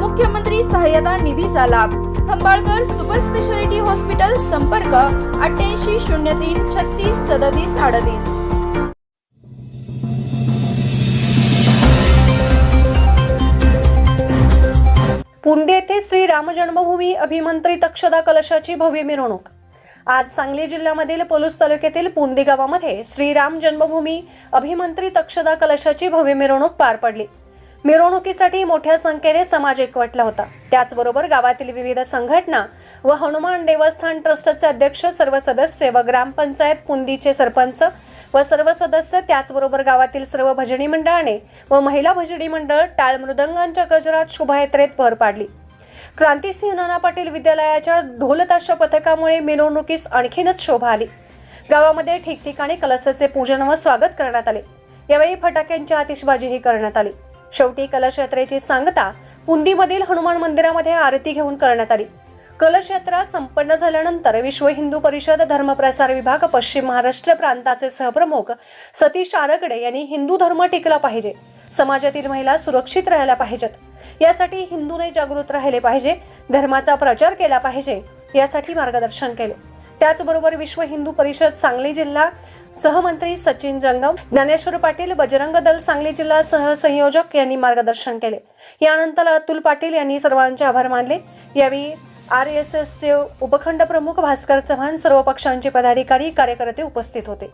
मुख्यमंत्री सहाय्यता निधीचा लाभ. खंबाळकर सुपर स्पेशालिटी हॉस्पिटल संपर्क अठ्ठ्याऐंशी शून्य तीन छत्तीस सदतीस अडतीस. पुंदे येथे श्री राम जन्मभूमी अभिमंत्री तक्षदा कलशाची भव्य मिरवणूक. आज सांगली जिल्ह्यामधील पलूस तालुक्यातील पुंदी गावामध्ये श्रीराम जन्मभूमी अभिमंत्री तक्षदा कलशाची भव्य मिरवणूक पार पडली. मिरवणुकीसाठी मोठ्या संख्येने समाज एकवटला होता. त्याचबरोबर गावातील विविध संघटना व हनुमान देवस्थान ट्रस्टचे अध्यक्ष सर्व सदस्य व ग्रामपंचायत पुंदीचे सरपंच व सर्व सदस्य त्याचबरोबर गावातील सर्व भजनी मंडळाने व महिला भजनी मंडळ टाळ मृदंगांच्या गजरात शोभायात्रेत भर पाडली. क्रांतिसिंह नाना पाटील विद्यालयाच्या ढोलताशा पथकामुळे मिरवणुकीस आणखीनच शोभा आली. गावामध्ये ठिकठिकाणी कलशाचे पूजन व स्वागत करण्यात आले. यावेळी फटाक्यांची आतिषबाजीही करण्यात आली. शेवटी कलश यात्रेची सांगता पुंदीमधील हनुमान मंदिरामध्ये आरती घेऊन करण्यात आली. कलश यात्रा संपन्न झाल्यानंतर विश्व हिंदू परिषद धर्मप्रसार विभाग पश्चिम महाराष्ट्र प्रांताचे सहप्रमुख सतीश आरगडे यांनी हिंदू धर्म टिकला पाहिजे. समाजातील महिला सुरक्षित राहायला पाहिजेत. यासाठी हिंदूने जागृत राहिले पाहिजे. धर्माचा प्रचार केला पाहिजे. यासाठी मार्गदर्शन केले. त्याचबरोबर विश्व हिंदू परिषद सांगली जिल्हा सहमंत्री सचिन जंगम ज्ञानेश्वर पाटील बजरंग दल सांगली जिल्हा सहसंयोजक यांनी मार्गदर्शन केले. यानंतर अतुल पाटील यांनी सर्वांचे आभार मानले. यावेळी आर एस एस चे उपखंड प्रमुख भास्कर चव्हाण सर्व पक्षांचे पदाधिकारी कार्यकर्ते उपस्थित होते.